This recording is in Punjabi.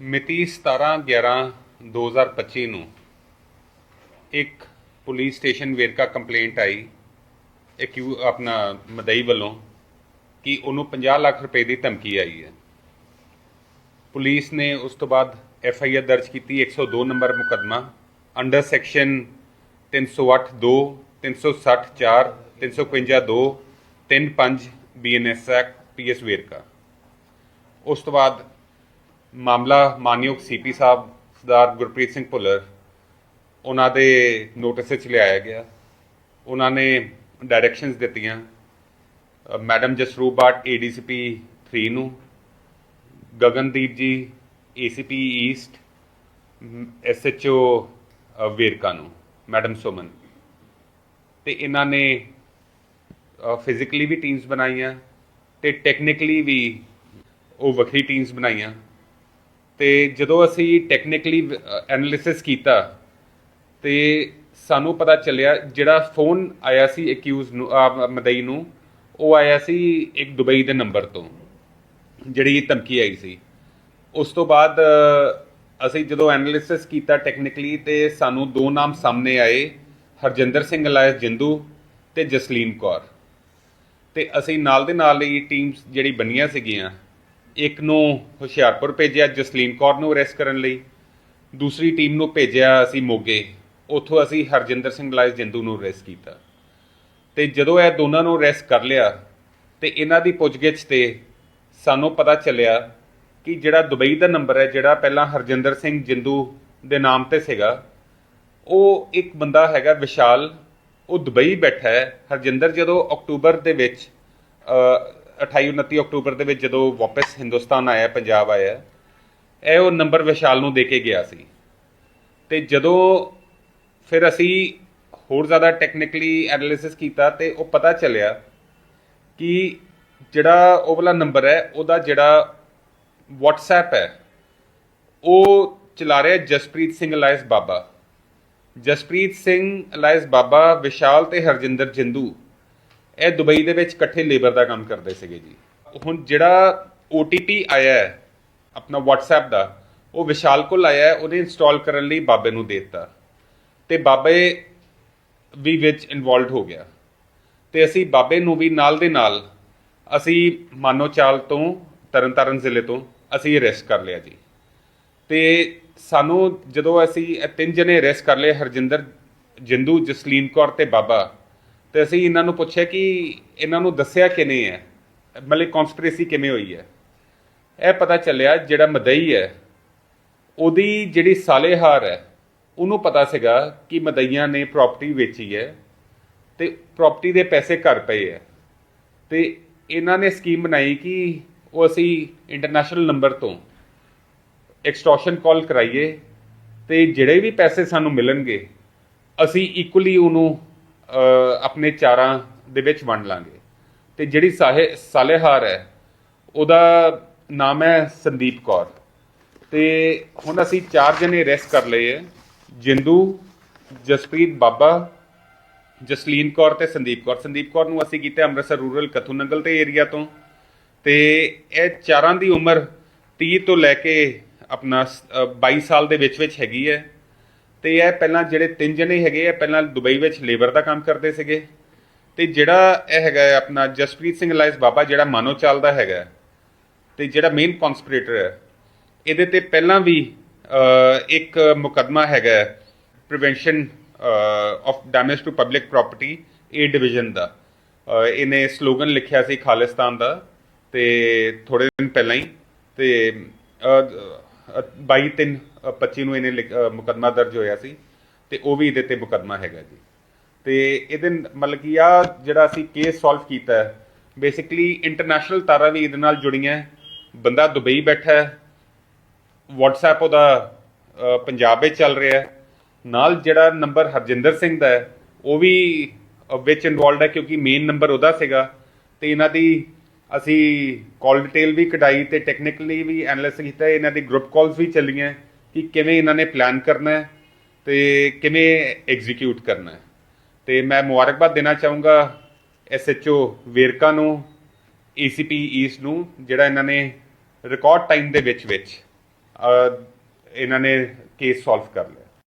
ਮਿਤੀ 17/11/2025 ਨੂੰ ਇੱਕ ਪੁਲਿਸ ਸਟੇਸ਼ਨ ਵੇਰਕਾ ਕੰਪਲੇਂਟ ਆਈ, ਇੱਕ ਆਪਣਾ ਮਦਈ ਵੱਲੋਂ, ਕਿ ਉਹਨੂੰ 50 ਲੱਖ ਰੁਪਏ ਦੀ ਧਮਕੀ ਆਈ ਹੈ। ਪੁਲਿਸ ਨੇ ਉਸ ਤੋਂ ਬਾਅਦ ਐਫ ਆਈ ਆਰ ਦਰਜ ਕੀਤੀ 102 ਨੰਬਰ ਮੁਕੱਦਮਾ, under section 308 2 360 4 352 2 35 BNS act PS Verka. ਉਸ ਤੋਂ ਬਾਅਦ ਮਾਮਲਾ ਮਾਨਯੋਗ ਸੀਪੀ ਸਾਹਿਬ ਸਰਦਾਰ ਗੁਰਪ੍ਰੀਤ ਸਿੰਘ ਭੁੱਲਰ ਉਹਨਾਂ ਦੇ ਨੋਟਿਸ ਵਿੱਚ ਲਿਆਇਆ ਗਿਆ। ਉਹਨਾਂ ਨੇ ਡਾਇਰੈਕਸ਼ਨਸ ਦਿੱਤੀਆਂ ਅ, ਮੈਡਮ ਜਸਰੂਪ ਬਾਟ ਏਡੀਸੀਪੀ 3 ਨੂੰ ਗਗਨਦੀਪ ਜੀ ਏਸੀਪੀ ਈਸਟ ਐਸਐਚਓ ਵੇਰਕਾ ਨੂੰ ਮੈਡਮ ਸੁਮਨ। ਤੇ ਇਹਨਾਂ ਨੇ ਫਿਜ਼ੀਕਲੀ ਵੀ ਟੀਮਸ ਬਣਾਈਆਂ ਤੇ ਟੈਕਨੀਕਲੀ ਵੀ ਉਹ ਵੱਖਰੀ ਟੀਮਸ ਬਣਾਈਆਂ। ਤੇ ਜਦੋਂ ਅਸੀਂ ਟੈਕਨੀਕਲੀ ਐਨਾਲਿਸਿਸ ਕੀਤਾ, ਤੇ ਸਾਨੂੰ ਪਤਾ ਚੱਲਿਆ ਜਿਹੜਾ ਫੋਨ ਆਇਆ ਸੀ ਅਕਿਊਜ਼ ਨੂੰ, ਆਹ, ਮਦਈ ਨੂੰ, ਉਹ ਆਇਆ ਸੀ ਇੱਕ ਦੁਬਈ ਦੇ ਨੰਬਰ ਤੋਂ, ਜਿਹੜੀ ਧਮਕੀ ਆਈ ਸੀ। ਉਸ ਤੋਂ ਬਾਅਦ ਅਸੀਂ ਜਦੋਂ ਐਨਾਲਿਸਿਸ ਕੀਤਾ ਟੈਕਨੀਕਲੀ ਤੇ ਸਾਨੂੰ ਦੋ ਨਾਮ ਸਾਹਮਣੇ ਆਏ, ਹਰਜਿੰਦਰ ਸਿੰਘ ਅਲਾਇਸ ਜਿੰਦੂ ਤੇ ਜਸਲੀਨ ਕੌਰ। ਤੇ ਅਸੀਂ ਨਾਲ ਦੇ ਨਾਲ ਹੀ ਟੀਮਸ ਜਿਹੜੀ ਬਣੀਆਂ ਸੀਗੀਆਂ ਇੱਕ ਨੂੰ ਹੁਸ਼ਿਆਰਪੁਰ ਭੇਜਿਆ ਜਸਲੀਨ ਕੌਰ ਨੂੰ ਅਰੈਸਟ ਕਰਨ ਲਈ। ਦੂਸਰੀ ਟੀਮ ਨੂੰ ਭੇਜਿਆ ਅਸੀਂ ਮੋਗੇ। ਉੱਥੋਂ ਅਸੀਂ ਹਰਜਿੰਦਰ ਸਿੰਘ ਲਾਇਸ ਜਿੰਦੂ ਨੂੰ ਅਰੈਸਟ ਕੀਤਾ। ਤੇ ਜਦੋਂ ਇਹ ਦੋਨਾਂ ਨੂੰ ਅਰੈਸਟ ਕਰ ਲਿਆ, ਤੇ ਇਹਨਾਂ ਦੀ ਪੁੱਛਗਿੱਛ ਤੇ ਸਾਨੂੰ ਪਤਾ ਚੱਲਿਆ ਕਿ ਜਿਹੜਾ ਦੁਬਈ ਦਾ ਨੰਬਰ ਹੈ, ਜਿਹੜਾ ਪਹਿਲਾਂ ਹਰਜਿੰਦਰ ਸਿੰਘ ਜਿੰਦੂ ਦੇ ਨਾਮ ਤੇ ਸੀਗਾ, ਉਹ ਇੱਕ ਬੰਦਾ ਹੈਗਾ ਵਿਸ਼ਾਲ, ਉਹ ਦੁਬਈ ਬੈਠਾ ਹੈ। ਹਰਜਿੰਦਰ ਜਦੋਂ ਅਕਤੂਬਰ ਦੇ ਵਿੱਚ 28 29 ਅਕਤੂਬਰ ਦੇ ਵਿੱਚ ਜਦੋਂ ਵਾਪਸ ਹਿੰਦੁਸਤਾਨ ਆਇਆ, ਪੰਜਾਬ ਆਇਆ, ਇਹ ਉਹ ਨੰਬਰ ਵਿਸ਼ਾਲ ਨੂੰ ਦੇ ਕੇ ਗਿਆ ਸੀ। ਤੇ ਜਦੋਂ ਫਿਰ ਅਸੀਂ ਹੋਰ ਜ਼ਿਆਦਾ ਟੈਕਨੀਕਲੀ ਐਨਾਲਿਸਿਸ ਕੀਤਾ ਤੇ ਉਹ ਪਤਾ ਚੱਲਿਆ ਕਿ ਜਿਹੜਾ ਉਹ ਵਾਲਾ ਨੰਬਰ ਹੈ, ਉਹਦਾ ਜਿਹੜਾ WhatsApp ਹੈ, ਉਹ ਚਲਾ ਰਿਹਾ ਜਸਪ੍ਰੀਤ ਸਿੰਘ ਅਲਾਇਸ ਬਾਬਾ। ਜਸਪ੍ਰੀਤ ਸਿੰਘ ਅਲਾਇਸ ਬਾਬਾ ਵਿਸ਼ਾਲ ਤੇ ਹਰਜਿੰਦਰ ਜਿੰਦੂ। ਇਹ ਦੁਬਈ ਦੇ ਵਿੱਚ ਇਕੱਠੇ ਲੇਬਰ ਦਾ ਕੰਮ ਕਰਦੇ ਸੀਗੇ ਜੀ। ਹੁਣ ਜਿਹੜਾ OTP ਆਇਆ ਹੈ, ਆਪਣਾ WhatsApp ਦਾ, ਉਹ ਵਿਸ਼ਾਲ ਕੋਲ ਆਇਆ ਹੈ, ਉਹਨੇ ਇੰਸਟਾਲ ਕਰਨ ਲਈ ਬਾਬੇ ਨੂੰ ਦੇ ਦਿੱਤਾ। ਤੇ ਬਾਬੇ ਵੀ ਵਿੱਚ ਇਨਵੋਲਡ ਹੋ ਗਿਆ। ਤੇ ਅਸੀਂ ਬਾਬੇ ਨੂੰ ਵੀ ਨਾਲ ਦੇ ਨਾਲ, ਅਸੀਂ ਮਾਨੋਚਾਲ ਤੋਂ, ਤਰਨਤਾਰਨ ਜ਼ਿਲ੍ਹੇ ਤੋਂ, ਅਸੀਂ ਅਰੈਸਟ ਕਰ ਲਿਆ ਜੀ। ਤੇ ਸਾਨੂੰ ਜਦੋਂ ਅਸੀਂ ਤਿੰਨ ਜਣੇ ਅਰੈਸਟ ਕਰ ਲਏ, ਹਰਜਿੰਦਰ, ਜਿੰਦੂ, ਜਸਲੀਨ ਕੌਰ ਤੇ ਬਾਬਾ ਤੇ ਅਸੀਂ ਇਹਨਾਂ ਨੂੰ ਪੁੱਛਿਆ ਕਿ ਇਹਨਾਂ ਨੂੰ ਦੱਸਿਆ ਕਿਨੇ ਹੈ? ਮਤਲਬ ਕਨਸਪੀਰੇਸੀ ਕਿਵੇਂ ਹੋਈ ਹੈ? ਇਹ ਪਤਾ ਚੱਲਿਆ ਜਿਹੜਾ ਮਦਈ ਹੈ, ਉਹਦੀ ਜਿਹੜੀ ਸਾਲੇਹਾਰ ਹੈ, ਉਹਨੂੰ ਪਤਾ ਸੀਗਾ ਕਿ ਮਦਈਆਂ ਨੇ ਪ੍ਰਾਪਰਟੀ ਵੇਚੀ ਹੈ ਤੇ ਪ੍ਰਾਪਰਟੀ ਦੇ ਪੈਸੇ ਘਰ ਪਏ ਹੈ। ਤੇ ਇਹਨਾਂ ਨੇ ਸਕੀਮ ਬਣਾਈ ਕਿ ਉਹ ਅਸੀਂ ਇੰਟਰਨੈਸ਼ਨਲ ਨੰਬਰ ਤੋਂ ਐਕਸਟੋਰਸ਼ਨ ਕਾਲ ਕਰਾਈਏ ਤੇ ਜਿਹੜੇ ਵੀ ਪੈਸੇ ਸਾਨੂੰ ਮਿਲਣਗੇ, ਅਸੀਂ ਇਕੁਅਲੀ ਉਹਨੂੰ ਆਪਣੇ ਚਾਰਾਂ ਦੇ ਵਿੱਚ ਵੰਡ ਲਾਂਗੇ। ਤੇ ਜਿਹੜੀ ਸਾਹੇ ਸਾਲੇਹਾਰ ਹੈ ਉਹਦਾ ਨਾਮ ਹੈ ਸੰਦੀਪ ਕੌਰ। ਤੇ ਹੁਣ ਅਸੀਂ ਚਾਰ ਜਣੇ ਰੈਸਟ ਕਰ ਲਏ ਹੈ ਜਿੰਦੂ ਜਸਪ੍ਰੀਤ ਬਾਬਾ ਜਸਲੀਨ ਕੌਰ ਤੇ ਸੰਦੀਪ ਕੌਰ। ਸੰਦੀਪ ਕੌਰ ਨੂੰ ਅਸੀਂ ਕੀਤਾ ਅੰਮ੍ਰਿਤਸਰ ਰੂਰਲ ਕਥੂ ਨੰਗਲ ਤੇ ਏਰੀਆ ਤੋਂ। ਤੇ ਇਹ ਚਾਰਾਂ ਦੀ ਉਮਰ 30 ਤੋਂ ਲੈ ਕੇ ਆਪਣਾ ਸ- ਅ, 22 ਸਾਲ ਦੇ ਵਿੱਚ ਵਿੱਚ ਹੈਗੀ ਹੈ। ਤੇ ਇਹ ਪਹਿਲਾਂ ਜਿਹੜੇ ਤਿੰਨ ਜਣੇ ਹੈਗੇ ਆ, ਪਹਿਲਾਂ ਦੁਬਈ ਵਿੱਚ ਲੇਬਰ ਦਾ ਕੰਮ ਕਰਦੇ ਸੀਗੇ। ਤੇ ਜਿਹੜਾ ਇਹ ਹੈਗਾ ਆਪਣਾ ਜਸਪ੍ਰੀਤ ਸਿੰਘ ਲਾਇਸ ਬਾਬਾ, ਜਿਹੜਾ ਮਾਨੋ ਚੱਲਦਾ ਹੈਗਾ ਤੇ ਜਿਹੜਾ ਮੇਨ ਕਨਸਪੀਰੇਟਰ ਹੈ ਇਹਦੇ ਤੇ ਪਹਿਲਾਂ ਵੀ ਇੱਕ ਮੁਕੱਦਮਾ ਹੈਗਾ prevention of damage to public property A division ਦਾ। ਇਹਨੇ ਸਲੋਗਨ ਲਿਖਿਆ ਸੀ ਖਾਲਿਸਤਾਨ ਦਾ, ਤੇ ਥੋੜੇ ਦਿਨ ਪਹਿਲਾਂ ਹੀ, ਤੇ 22 3 25 ਨੂੰ ਇਹਨੇ ਲਿਖ- ਮੁਕੱਦਮਾ ਦਰਜ ਹੋਇਆ ਸੀ ਤੇ ਉਹ ਵੀ ਇਹਦੇ ਤੇ ਮੁਕੱਦਮਾ ਹੈਗਾ ਜੀ। ਤੇ ਇਹਦੇ ਮਤਲਬ ਕਿ ਆ ਜਿਹੜਾ ਅਸੀਂ ਕੇਸ ਸੋਲਵ ਕੀਤਾ ਹੈ ਬੇਸਿਕਲੀ ਇੰਟਰਨੈਸ਼ਨਲ ਤਾਰਾਂ ਵੀ ਇਹਦੇ ਨਾਲ ਜੁੜੀਆਂ ਹੈ। ਬੰਦਾ ਦੁਬਈ ਬੈਠਾ ਹੈ, WhatsApp ਉਹਦਾ ਪੰਜਾਬ ਵਿੱਚ ਚੱਲ ਰਿਹਾ ਹੈ। ਨਾਲ ਜਿਹੜਾ ਨੰਬਰ ਹਰਜਿੰਦਰ ਸਿੰਘ ਦਾ ਹੈ, ਉਹ ਵੀ ਵਿੱਚ ਇਨਵੋਲਡ ਹੈ ਕਿਉਂਕਿ ਮੇਨ ਨੰਬਰ ਉਹਦਾ ਸੀਗਾ। ਤੇ ਇਹਨਾਂ ਦੀ ਅਸੀਂ ਕਾਲ ਡਿਟੇਲ ਵੀ ਕਢਾਈ ਤੇ ਟੈਕਨੀਕਲੀ ਵੀ ਐਨਾਲਿਸਿਸ ਕੀਤਾ, ਇਹਨਾਂ ਦੀ ਗਰੁੱਪ ਕਾਲਸ ਵੀ ਚੱਲੀਆਂ ਕਿ ਕਿਵੇਂ ਇਹਨਾਂ ਨੇ ਪਲਾਨ ਕਰਨਾ ਹੈ ਤੇ ਕਿਵੇਂ ਐਗਜ਼ੀਕਿਊਟ ਕਰਨਾ ਹੈ। ਤੇ ਮੈਂ ਮੁਬਾਰਕਬਾਦ ਦੇਣਾ ਚਾਹੂੰਗਾ ਐਸਐਚਓ ਵੇਰਕਾ ਨੂੰ ਏਸੀਪੀ ਈਸਟ ਨੂੰ, ਜਿਹੜਾ ਇਹਨਾਂ ਨੇ ਰਿਕਾਰਡ ਟਾਈਮ ਦੇ ਵਿੱਚ ਵਿੱਚ ਇਹਨਾਂ ਨੇ ਕੇਸ ਸੋਲਵ ਕਰ ਲਿਆ।